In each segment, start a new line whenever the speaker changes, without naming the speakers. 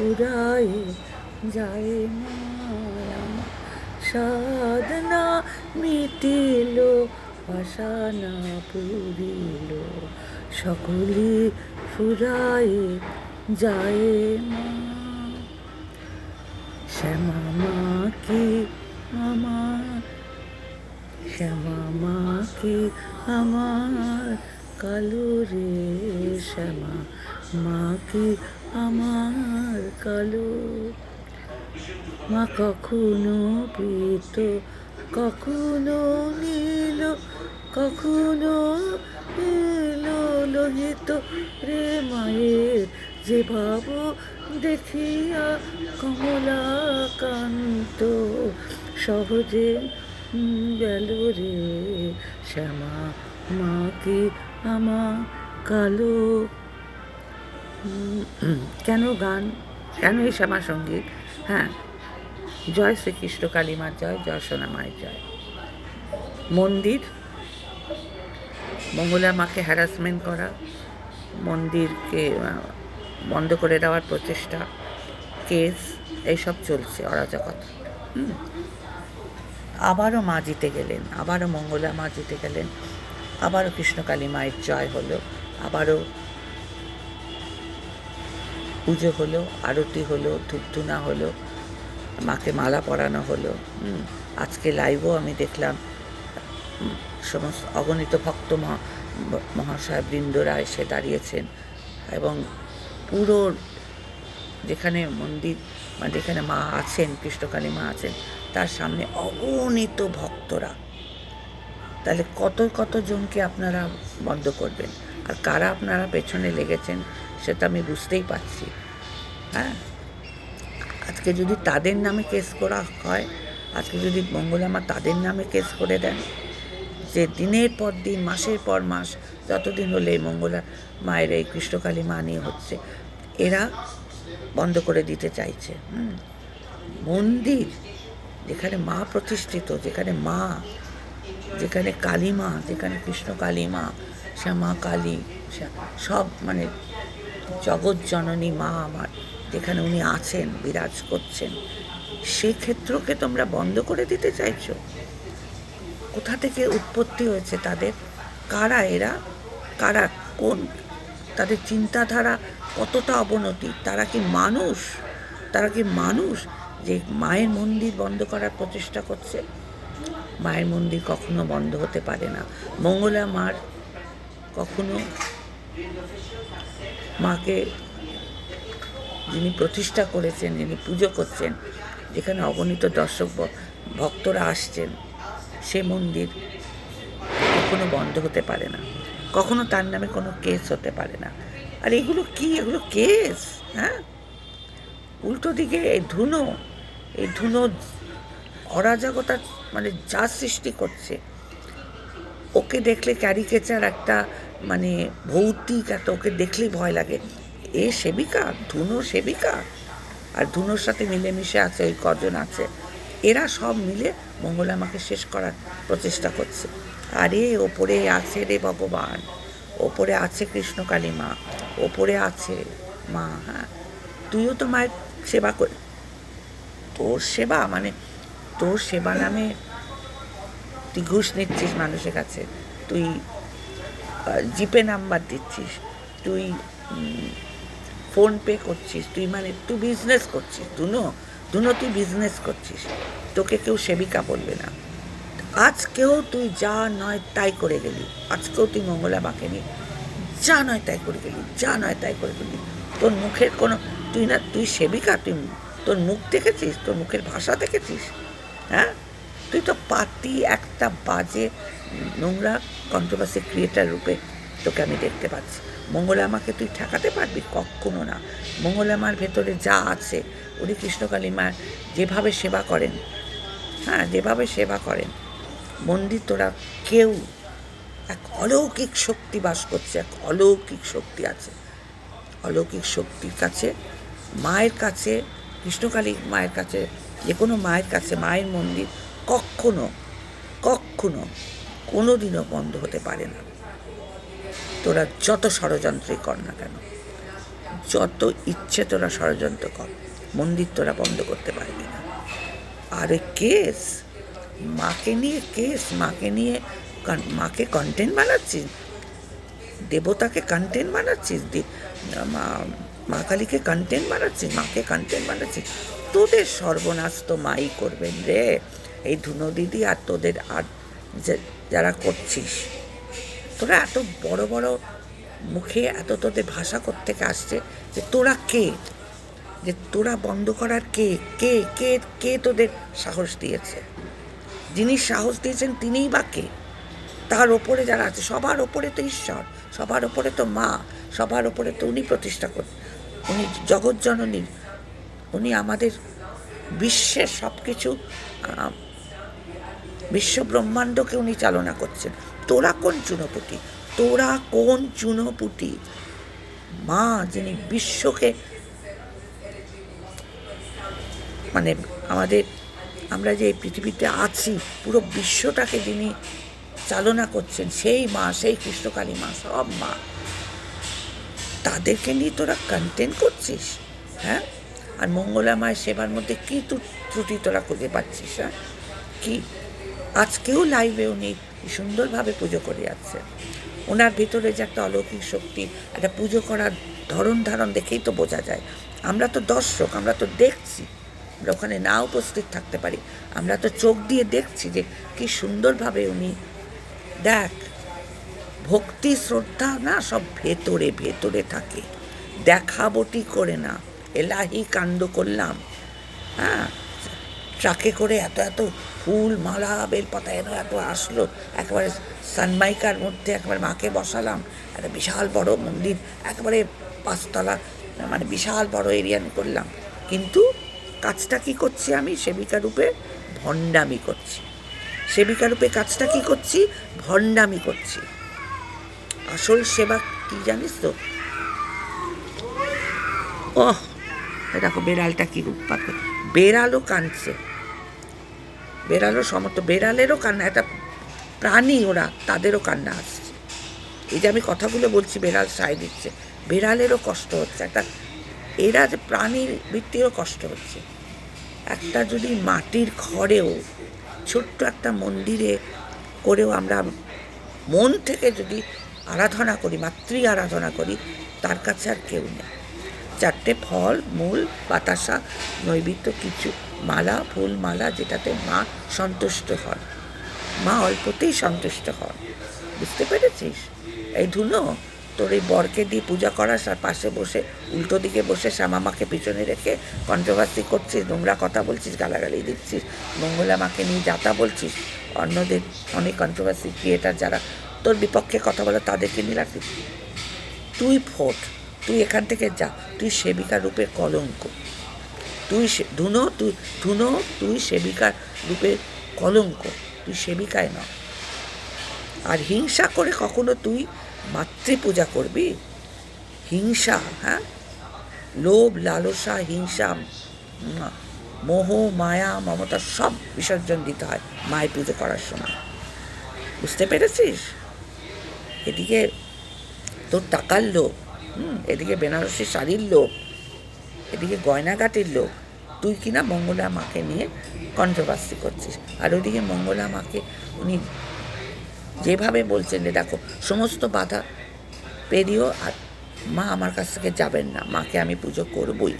ফুরায় যায় মায়া। সাধনা মিটিল আশা না পুরিল। সকলি ফুরায় যায় মা। শ্যামা মা কি আমার? শ্যামা মা কি আমার? কালো রে শ্যামা মা কি আমার কালো মা কখনো পিত কখনো নীল, কখনো এলো লোহিত। রে মায়ের যে ভাব দেখিয়া কমলা কান্ত সহজে গেল রে শ্যামা, মা কি আমার কালো কেন গান? কেন এই শ্যামা সংগীত? হ্যাঁ। জয় শ্রীকৃষ্ণ, কালীমার জয় জয় সোনামায়ের জয়। মন্দির? মঙ্গলা মাকে হ্যারাসমেন্ট করা, মন্দিরকে বন্ধ করে দেওয়ার প্রচেষ্টা, কেস, এইসব চলছে অরাজকতা। আবারও মা জিতে গেলেন, আবারও মঙ্গলা মা জিতে গেলেন, আবারও কৃষ্ণকালী মায়ের জয় হলো, আবারও পুজো হলো, আরতি হলো, ধূপধুনা হলো, মাকে মালা পরানো হলো। আজকে লাইভও আমি দেখলাম সমস্ত অগণিত ভক্ত মহা- মহাশয় বৃন্দরা এসে দাঁড়িয়েছেন এবং পুরো যেখানে মন্দির মানে যেখানে মা আছেন, কৃষ্ণকালী মা আছেন, তার সামনে অগণিত ভক্তরা। তাহলে কত কত জনকে আপনারা বন্ধ করবেন? আর কারা আপনারা পেছনে লেগেছেন, সেটা আমি বুঝতেই পারছি। আজকে যদি তাদের নামে কেস করা হয়, আজকে যদি মঙ্গলামা তাদের নামে কেস করে দেন, যে দিনের পর দিন, মাসের পর মাস, যতদিন হলে এই মঙ্গলা মায়ের এই কৃষ্ণকালী মা নিয়ে হচ্ছে, এরা বন্ধ করে দিতে চাইছে। মন্দির যেখানে মা প্রতিষ্ঠিত, যেখানে মা, যেখানে কালী মা, যেখানে কৃষ্ণ কালী মা, শ্যামা কালী সব মানে জগৎ জননী মা আমার যেখানে উনি আছেন, বিরাজ করছেন, সেক্ষেত্রকে তোমরা বন্ধ করে দিতে চাইছো? কোথা থেকে উৎপত্তি হয়েছে তাদের? কারা এরা? কারা কোন? তাদের চিন্তাধারা কতটা অবনতি? তারা কি মানুষ? তারা কি মানুষ যে মায়ের মন্দির বন্ধ করার প্রচেষ্টা করছে? মায়ের মন্দির কখনো বন্ধ হতে পারে না। মঙ্গলা মার কখনো মাকে যিনি প্রতিষ্ঠা করেছেন, যিনি পুজো করছেন, যেখানে অগণিত দর্শক ভক্তরা আসছেন, সে মন্দির কখনো বন্ধ হতে পারে না। কখনো তার নামে কোনো কেস হতে পারে না। আর এগুলো কি? এগুলো কেস? হ্যাঁ? উল্টো দিকে এই ধুনো এই ধুনো অরাজকতা মানে যা সৃষ্টি করছে, ওকে দেখলে ক্যারিকেচার একটা মানে ভৌতিক একটা, ওকে দেখলেই ভয় লাগে। এ সেবিকা? ধুনো সেবিকা? আর ধুনোর সাথে মিলেমিশে আছে, ওই কজন আছে। এরা সব মিলে মঙ্গলামাকে শেষ করার প্রচেষ্টা করছে। আরে, ওপরে আছে রে ভগবান। ওপরে আছে কৃষ্ণকালী মা। ওপরে আছে মা হ্যাঁ। তুইও তো মায়ের সেবা কর, তোর সেবা মানে তোর সেবা নামে তুই ঘুষ নিচ্ছিস মানুষের কাছে। তুই জিপে নাম্বার দিচ্ছিস। তুই ফোন পে করছিস, তুই মানে তুই বিজনেস করছিস, দুনো দুনো তুই বিজনেস করছিস, তোকে কেউ সেবিকা বলবে না। আজকেও তুই যা নয় তাই করে গেলি, আজকেও তুই মঙ্গলা বাঁকে নিয়ে যা নয় তাই করে গেলি, যা নয় তাই করে গেলি। তোর মুখের কোনো, তুই না, তুই সেবিকা, তুই তোর মুখ দেখেছিস, তোর মুখের ভাষা দেখেছিস? হ্যাঁ? তুই তো পাতি একটা বাজে নোংরা কন্ট্রোভার্সি ক্রিয়েটার রূপে তোকে আমি দেখতে পাচ্ছি। মঙ্গলামাকে তুই ঠেকাতে পারবি? কখনো না। মঙ্গলামার ভেতরে যা আছে, উনি কৃষ্ণকালী মা যেভাবে সেবা করেন। হ্যাঁ যেভাবে সেবা করেন। মন্দির তোরা কেউ এক অলৌকিক শক্তি বাস করছে, এক অলৌকিক শক্তি আছে। অলৌকিক শক্তির কাছে, মায়ের কাছে, কৃষ্ণকালী মায়ের কাছে, যে কোনো মায়ের কাছে, মায়ের মন্দির কখনো কখনো কোনো দিনও বন্ধ হতে পারে না। তোরা যত ষড়যন্ত্রই কর না কেন, যত ইচ্ছে তোরা ষড়যন্ত্র কর, মন্দির তোরা বন্ধ করতে পারবি না। আরে কেস? মাকে নিয়ে কেস? মাকে নিয়ে মাকে কন্টেন্ট বানাচ্ছিস? দেবতাকে কন্টেন্ট বানাচ্ছিস? মা কালীকে কন্টেন্ট বানাচ্ছিস? মাকে কন্টেন্ট বানাচ্ছিস? তোদের সর্বনাশ তো মাই করবেন রে। এই ধুনো দিদি আর তোদের আর যারা করছিস তোরা এত বড় বড় মুখে এত তোদের ভাষা থেকে আসছে যে তোরা কে? যে তোরা বন্ধ করার কে? কে কে কে তোদের সাহস দিয়েছে? যিনি সাহস দিয়েছেন তিনিই বা কে? তার ওপরে যারা আছে, সবার ওপরে তো ঈশ্বর, সবার ওপরে তো মা, সবার ওপরে তো উনি প্রতিষ্ঠা করেন উনি জগৎ জননী উনি আমাদের বিশ্বের সব কিছু বিশ্ব ব্রহ্মাণ্ডকে উনি চালনা করছেন। তোরা কোন চুনোপুটি? তোরা কোন চুনোপুটি? মা যিনি বিশ্বকে মানে আমাদের, আমরা যে পৃথিবীতে আছি, পুরো বিশ্বটাকে যিনি চালনা করছেন, সেই মা, সেই কৃষ্ণকালী মা, সব মা। তাদেরকে নিয়ে তোরা কন্টেন্ট করছিস হ্যাঁ? আর মঙ্গলা মায়ের সেবার মধ্যে কী ত্রুটি তোরা খুঁজে পাচ্ছিস হ্যাঁ? কি? আজকেও লাইভে উনি কি সুন্দরভাবে পুজো করে যাচ্ছেন ওনার ভিতরে যে একটা অলৌকিক শক্তি, একটা পুজো করার ধরন ধারণ দেখেই তো বোঝা যায়। আমরা তো দর্শক, আমরা তো দেখছি। আমরা ওখানে না উপস্থিত থাকতে পারি। আমরা তো চোখ দিয়ে দেখছি যে কি সুন্দরভাবে উনি দেখ, ভক্তি, শ্রদ্ধা না সব ভেতরে ভেতরে থাকে। দেখাবটি করে না? এলাহি কাণ্ড করলাম। হ্যাঁ? ট্রাকে করে এত এত ফুল, মালা, বেলপাতা এত এত আসলো। একেবারে সানমাইকার মধ্যে একবারে মাকে বসালাম। একটা বিশাল বড় মন্দির, একেবারে পাঁচতলা মানে বিশাল বড় এরিয়ান করলাম। কিন্তু কাজটা কি করছি আমি? সেবিকা রূপে ভণ্ডামি করছি। সেবিকা রূপে কাজটা কি করছি? ভণ্ডামি করছি। আসল সেবা কি জানিস তো? ওহ দেখো, বেড়ালটা কি উৎপাত বেড়ালও কাঁদছে। বেড়ালও সমর্থ, বেড়ালেরও কান্না, একটা প্রাণী ওরা, তাদেরও কান্না আসছে। এই যে আমি কথাগুলো বলছি, বেড়াল সায় দিচ্ছে, বেড়ালেরও কষ্ট হচ্ছে, একটা এরা যে প্রাণীর ভিত্তিরও কষ্ট হচ্ছে। একটা যদি মাটির ঘরেও ছোট্ট একটা মন্দিরে করেও আমরা মন থেকে যদি আরাধনা করি, মাতৃ আরাধনা করি, তার কাছে আর কেউ নেই। চারটে ফল, মূল, বাতাসা নৈবিত্য কিছু মালা ফুল মালা যেটাতে মা সন্তুষ্ট হন। মা অল্পতেই সন্তুষ্ট হন। বুঝতে পেরেছিস? এই ধুনো, তোর এই বরকে দিয়ে পূজা করাস আর পাশে বসে, উল্টো দিকে বসে শ্যামামাকে পিছনে রেখে কন্ট্রোভার্সি করছিস, নোংরা কথা বলছিস, গালাগালি দিচ্ছিস, মঙ্গলা মাকে নিয়ে যাতা বলছিস, অন্যদের অনেক কন্ট্রোভার্সি ক্রিয়েটার যারা, তোর বিপক্ষে কথা বলে তাদেরকে নিয়ে রাখিস। তুই ফোট, তুই এখান থেকে যা, তুই সেবিকা রূপে কলঙ্ক। তুই ধুনো তুই ধুনো, তুই সেবিকার রূপে কলঙ্ক, তুই সেবিকায় ন আর হিংসা করে কখনো তুই মাতৃ পূজা করবি? হিংসা হ্যাঁ? লোভ, লালসা, হিংসা মোহ, মায়া, মমতা সব বিসর্জন দিতে হয় মায়ের পুজো করার সময়। বুঝতে পেরেছিস? এদিকে তোর টাকার লোভ, হুম? এদিকে বেনারসি শাড়ির লোক এদিকে গয়নাগাটির লোক, তুই কিনা মঙ্গলা মাকে নিয়ে কন্ট্রোভার্সি করছিস? আর ওদিকে মঙ্গলা মাকে উনি যেভাবে বলছেন দেখো, সমস্ত বাধা পেরিয়েও আর মা আমার কাছ থেকে যাবেন না, মাকে আমি পুজো করবই।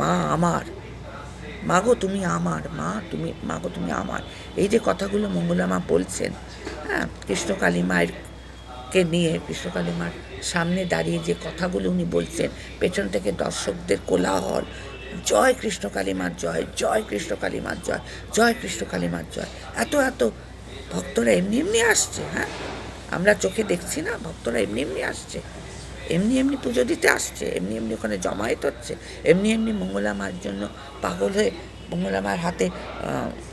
মা আমার মা গো তুমি আমার, মা তুমি মা গো তুমি আমার। এই যে কথাগুলো মঙ্গলা মা বলছেন হ্যাঁ কৃষ্ণকালী মায়ের কে নিয়ে কৃষ্ণকালী মার সামনে দাঁড়িয়ে যে কথাগুলো উনি বলছেন, পেছন থেকে দর্শকদের কোলাহল, জয় কৃষ্ণকালী মার জয় জয় কৃষ্ণকালী মার জয় জয় কৃষ্ণকালী মার জয়। এত এত, ভক্তরা এমনি এমনি আসছে হ্যাঁ? আমরা চোখে দেখছি না, ভক্তরা এমনি এমনি আসছে। এমনি এমনি পুজো দিতে আসছে, এমনি এমনি ওখানে জমায়েত হচ্ছে, এমনি এমনি মঙ্গলা মার জন্য পাগল হয়ে মঙ্গলা মার হাতে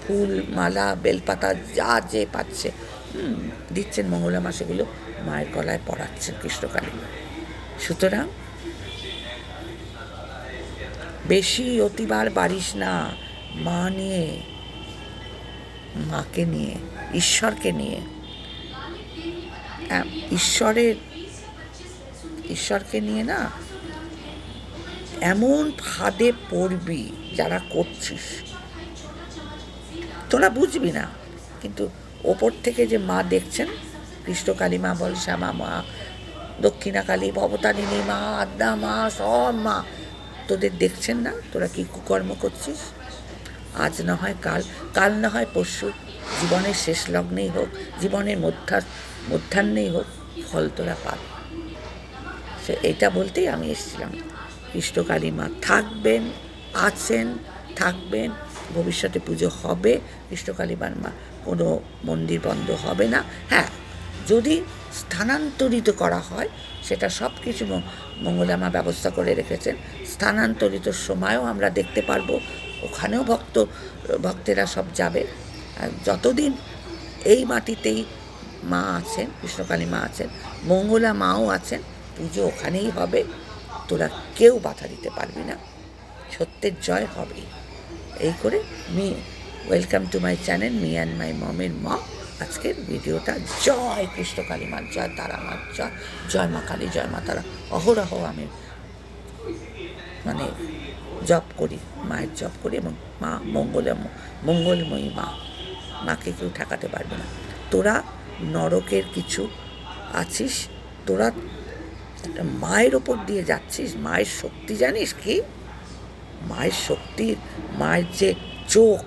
ফুল, মালা, বেলপাতা, যা যে পাচ্ছে। হুম, দিচ্ছেন মঙ্গলা মাসেগুলো মায়ের গলায় পড়াচ্ছেন কৃষ্ণকালী। সুতরাং বেশি অতিবার বাড়িস না মা নিয়ে মাকে নিয়ে ঈশ্বরকে নিয়ে। ঈশ্বরের ঈশ্বরকে নিয়ে না এমন ফাঁদে পড়বি যারা করছিস। তোরা বুঝবি না কিন্তু ওপর থেকে যে মা দেখছেন কৃষ্ণকালী মা বল শ্যামা মা দক্ষিণা কালী, ভবতারিণী, মা আদ্যা, মা সব মা। তোদের দেখছেন না? তোরা কি কুকর্ম করছিস? আজ না হয় কাল কাল না হয় পরশু। জীবনের শেষ লগ্নেই হোক, জীবনের মধ্যা, মধ্যাহ্নেই হোক, ফল তোরা পাবে সে, এটা বলতেই আমি এসেছিলাম। কৃষ্ণকালী মা থাকবেন, আছেন, থাকবেন ভবিষ্যতে পুজো হবে, কৃষ্ণকালী মার মা কোনো মন্দির বন্ধ হবে না। হ্যাঁ যদি স্থানান্তরিত করা হয়, সেটা সব কিছু মঙ্গলামা ব্যবস্থা করে রেখেছেন, স্থানান্তরিত সময়ও আমরা দেখতে পারব, ওখানেও ভক্ত, ভক্তেরা সব যাবে। যতদিন এই মাটিতেই মা আছেন, কৃষ্ণকালী মা আছেন, মঙ্গলা মাও আছেন, পুজো ওখানেই হবে, তোরা কেউ বাধা দিতে পারবি না। সত্যের জয় হবেই। এই করে me welcome to my channel me and my মমের মা আজকের ভিডিওটা জয় কৃষ্ণকালী মার, জয় তারা মার, জয় জয় মা কালী, জয় মা তারা। অহরহ আমি মানে জপ করি, মায়ের জপ করি এবং মা মঙ্গলম মঙ্গলময়ী মা, মাকে কেউ ঠেকাতে পারবে না। তোরা নরকের কিছু আছিস, তোরা মায়ের ওপর দিয়ে যাচ্ছিস, মায়ের শক্তি জানিস কি? মায়ের শক্তির মায়ের যে চোখ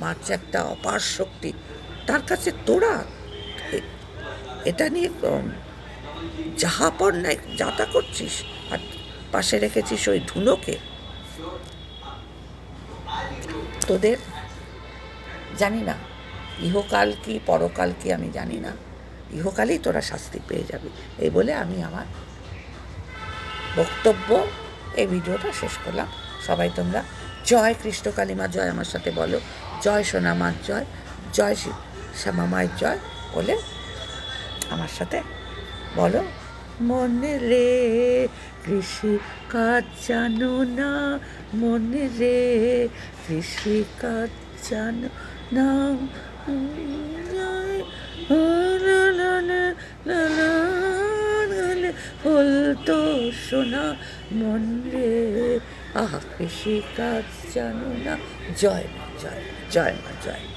মার যে একটা অপার শক্তি, তার কাছে তোরা। এটা নিয়ে যাহা পর নাই যাতা করছিস, আর পাশে রেখেছিস ওই ধুলোকে, তোদের জানি না। ইহকাল কি, পরকাল কি আমি জানি না। ইহকালেই তোরা শাস্তি পেয়ে যাবি। এই বলে আমি আমার বক্তব্য, এই ভিডিওটা শেষ করলাম। সবাই তোমরা। জয় কৃষ্ণ কালীমা জয় আমার সাথে বলো। জয় সোনামার জয় জয় শি- শ্যামা মায়ের জয় বলে আমার সাথে বলো। মনে রে কৃষি কাজ জানো না, মনে রে কৃষি কাজ জানো না। ফুল তো শোনা মন রে আহা কৃষি কাজ জানো না জয় মা জয় জয় মা জয় মা।